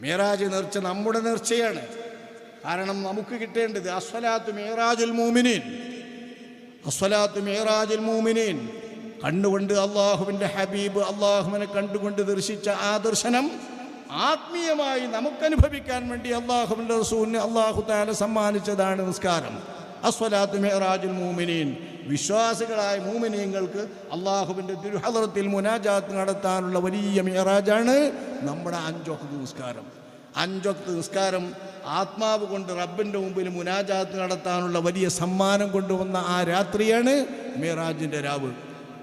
മേറാജ് നേർച്ച നമ്മുടെ നേർച്ചയാണ്. കാരണം നമുക്ക് കിട്ടേണ്ടത് അസ്വലാത്ത് മേറാജുൽ മൂമിനീൻ അസ്വലാത്ത് മേറാജുൽ മൂമിനീൻ കണ്ടുകൊണ്ട് അള്ളാഹുവിന്റെ ഹബീബ് അള്ളാഹുവിനെ കണ്ടുകൊണ്ട് ദർശിച്ച ആ ദർശനം ആത്മീയമായി നമുക്കനുഭവിക്കാൻ വേണ്ടി അള്ളാഹുവിന്റെ റസൂലിന് അള്ളാഹു താല സമ്മാനിച്ചതാണ് നിസ്കാരം. അസ്വലാത്ത് മേറാജുൽ മൂമിനീൻ വിശ്വാസികളായ മൂമിനീങ്ങൾക്ക് അള്ളാഹുവിന്റെ ദുരുഹലത്തിൽ മുനാജാത്ത് നടത്താനുള്ള വലിയ മിയറാജാണ് നമ്മുടെ അഞ്ചൊക്കെ നിസ്കാരം. അഞ്ചൊക്കെ നിസ്കാരം ആത്മാവ് കൊണ്ട് റബ്ബിന്റെ മുമ്പിൽ മുനാജാത്ത് നടത്താനുള്ള വലിയ സമ്മാനം കൊണ്ടുവന്ന ആ രാത്രിയാണ് മിയറാജിന്റെ രാവ്.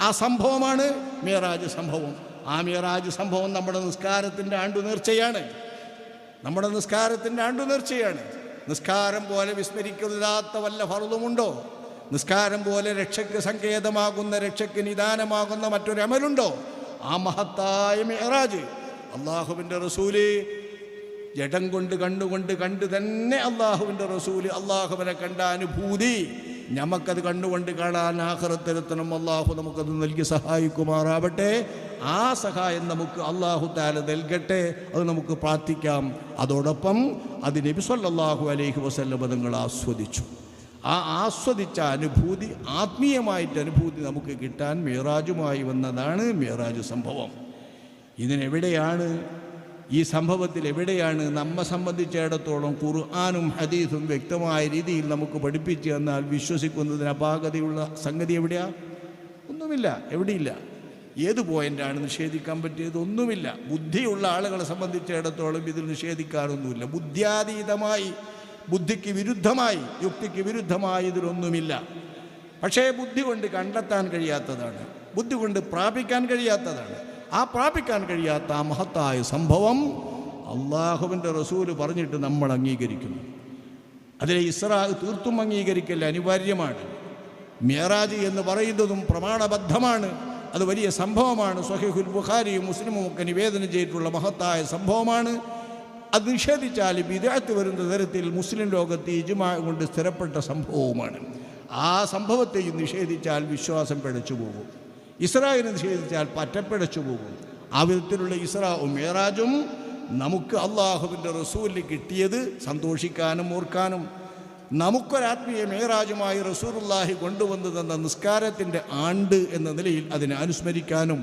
ആ സംഭവമാണ് മിയറാജ് സംഭവം. ആ മിയറാജ് സംഭവം നമ്മുടെ നിസ്കാരത്തിന്റെ ആണ്ടു നേർച്ചയാണ്. നമ്മുടെ നിസ്കാരത്തിന്റെ ആണ്ടു നേർച്ചയാണ്. നിസ്കാരം പോലെ വിസ്മരിക്കില്ലാത്ത വല്ല ഫറുതുമുണ്ടോ നിസ്കാരം പോലെ രക്ഷയ്ക്ക് സങ്കേതമാകുന്ന രക്ഷയ്ക്ക് നിദാനമാകുന്ന മറ്റൊരു അമലുണ്ടോ? ആ മഹത്തായ മെഹറാജ്. അള്ളാഹുവിന്റെ റസൂൽ ജഡം കൊണ്ട് കണ്ണുകൊണ്ട് കണ്ട് തന്നെ അള്ളാഹുവിന്റെ റസൂൽ അള്ളാഹുവിനെ കണ്ട അനുഭൂതി. ഞമ്മക്കത് കണ്ണുകൊണ്ട് കാണാൻ ആഹ്റത്തിലെത്തണം അള്ളാഹു നമുക്കത് നൽകി സഹായിക്കുമാറാവട്ടെ. ആ സഹായം നമുക്ക് അള്ളാഹു താല നൽകട്ടെ. അത് നമുക്ക് പ്രാർത്ഥിക്കാം. അതോടൊപ്പം അത് നബി സല്ലല്ലാഹു അലൈഹി വസല്ലം തങ്ങൾ ആസ്വദിച്ചു. ആ ആസ്വദിച്ച അനുഭൂതി ആത്മീയമായിട്ട് അനുഭൂതി നമുക്ക് കിട്ടാൻ മേറാജുമായി വന്നതാണ് മേറാജു സംഭവം. ഇതിനെവിടെയാണ് ഈ സംഭവത്തിൽ എവിടെയാണ് നമ്മെ സംബന്ധിച്ചിടത്തോളം ഖുർആാനും ഹദീസും വ്യക്തമായ രീതിയിൽ നമുക്ക് പഠിപ്പിച്ചു തന്നാൽ വിശ്വസിക്കുന്നതിന് അപാകതയുള്ള സംഗതി എവിടെയാ? ഒന്നുമില്ല എവിടെയില്ല. ഏത് പോയിന്റാണ് നിഷേധിക്കാൻ പറ്റിയത്? ഒന്നുമില്ല. ബുദ്ധിയുള്ള ആളുകളെ സംബന്ധിച്ചിടത്തോളം ഇതിൽ നിഷേധിക്കാനൊന്നുമില്ല ബുദ്ധ്യാതീതമായി ബുദ്ധിക്ക് വിരുദ്ധമായി യുക്തിക്ക് വിരുദ്ധമായി ഇതിലൊന്നുമില്ല പക്ഷേ ബുദ്ധി കൊണ്ട് കണ്ടെത്താൻ കഴിയാത്തതാണ്. ബുദ്ധി കൊണ്ട് പ്രാപിക്കാൻ കഴിയാത്തതാണ്. ആ പ്രാപിക്കാൻ കഴിയാത്ത ആ മഹത്തായ സംഭവം അള്ളാഹുവിന്റെ റസൂൽ പറഞ്ഞിട്ട് നമ്മൾ അംഗീകരിക്കുന്നു. അതിലെ ഇസ്രാ തീർത്തും അംഗീകരിക്കൽ അനിവാര്യമാണ്. മേറാജ് എന്ന് പറയുന്നതും പ്രമാണബദ്ധമാണ്. അത് വലിയ സംഭവമാണ്. സഹിഹുൽ ബുഖാരിയും മുസ്ലിമും ഒക്കെ നിവേദനം ചെയ്തിട്ടുള്ള മഹത്തായ സംഭവമാണ്. അത് നിഷേധിച്ചാൽ വിദേഹത്ത് വരുന്ന തരത്തിൽ മുസ്ലിം ലോകത്ത് ഇജുമാ കൊണ്ട് സ്ഥിരപ്പെട്ട സംഭവവുമാണ്. ആ സംഭവത്തെയും നിഷേധിച്ചാൽ വിശ്വാസം പിഴച്ചു പോകും. ഇസ്രായേലിനെ നിഷേധിച്ചാൽ പറ്റപ്പിഴച്ചു പോകും. ആ വിധത്തിലുള്ള ഇസ്രാവും മേറാജും നമുക്ക് അള്ളാഹുവിന്റെ റസൂലിന് കിട്ടിയത് സന്തോഷിക്കാനും ഓർക്കാനും നമുക്കൊരാത്മീയ മേറാജുമായി റസൂറുല്ലാഹി കൊണ്ടുവന്നു തന്ന നിസ്കാരത്തിന്റെ ആണ്ട് എന്ന നിലയിൽ അതിനെ അനുസ്മരിക്കാനും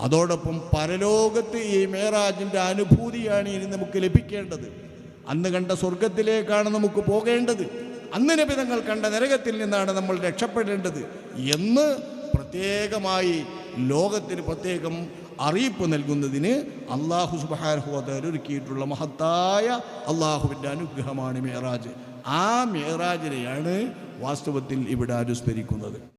അതോടൊപ്പം പരലോകത്ത് ഈ മേറാജിന്റെ അനുഭൂതിയാണ് ഇനി നമുക്ക് ലഭിക്കേണ്ടത്. അന്ന് കണ്ട സ്വർഗത്തിലേക്കാണ് നമുക്ക് പോകേണ്ടത്. അന്ന് നബിതങ്ങൾ കണ്ട നരകത്തിൽ നിന്നാണ് നമ്മൾ രക്ഷപ്പെടേണ്ടത് എന്ന് പ്രത്യേകമായി ലോകത്തിന് പ്രത്യേകം അറിയിപ്പ് നൽകുന്നതിന് അള്ളാഹു സുബാർഹുദർ ഒരുക്കിയിട്ടുള്ള മഹത്തായ അള്ളാഹുവിന്റെ അനുഗ്രഹമാണ് മേറാജ്. ആ മേറാജിനെയാണ് വാസ്തവത്തിൽ ഇവിടെ അനുസ്മരിക്കുന്നത്.